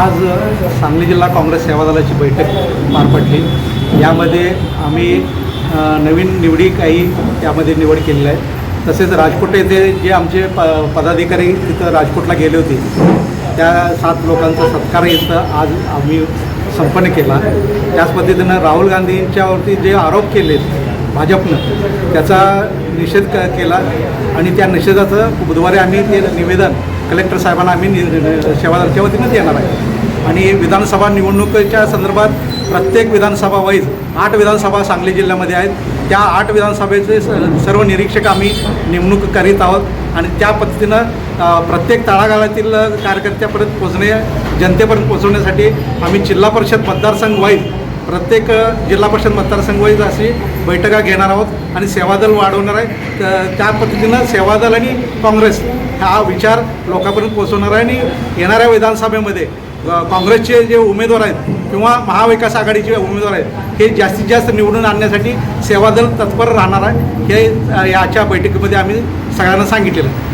आज सांगली जिल्हा काँग्रेस सेवा दलाची बैठक पार पडली. यामध्ये आम्ही नवीन निवडी काही त्यामध्ये निवड केलेली आहे. तसेच राजकोट येथे जे आमचे प पदाधिकारी तिथं राजकोटला गेले होते त्या सात लोकांचा सत्कार इथं आज आम्ही संपन्न केला. त्याच पद्धतीनं राहुल गांधींच्यावरती जे आरोप केले भाजपनं त्याचा निषेध क केला आणि त्या निषेधाचं बुधवारी आम्ही ते निवेदन कलेक्टर साहेबांना आम्ही नि- नि- सेवादलच्या येणार आहे. आणि विधानसभा निवडणुकीच्या संदर्भात प्रत्येक विधानसभा वाईज आठ विधानसभा सांगली जिल्ह्यामध्ये आहेत. त्या आठ विधानसभेचे स- सर्व निरीक्षक आम्ही नेमणूक करीत आहोत. आणि त्या पद्धतीनं प्रत्येक तळागाळातील कार्यकर्त्यापर्यंत पोहोचणे जनतेपर्यंत पोहोचवण्यासाठी आम्ही जिल्हा परिषद मतदारसंघ वाईज प्रत्येक जिल्हा परिषद मतदारसंघ अशी बैठका घेणार आहोत आणि सेवादल वाढवणार आहे त्या पद्धतीनं सेवादल आणि काँग्रेस हा विचार लोकांपर्यंत पोहोचवणार आहे आणि येणाऱ्या विधानसभेमध्ये काँग्रेसचे जे उमेदवार आहेत किंवा महाविकास आघाडीचे उमेदवार आहेत हे जास्तीत जास्त निवडून आणण्यासाठी सेवादल तत्पर राहणार आहे. हे याच्या बैठकीमध्ये आम्ही सगळ्यांना सांगितलेलं आहे.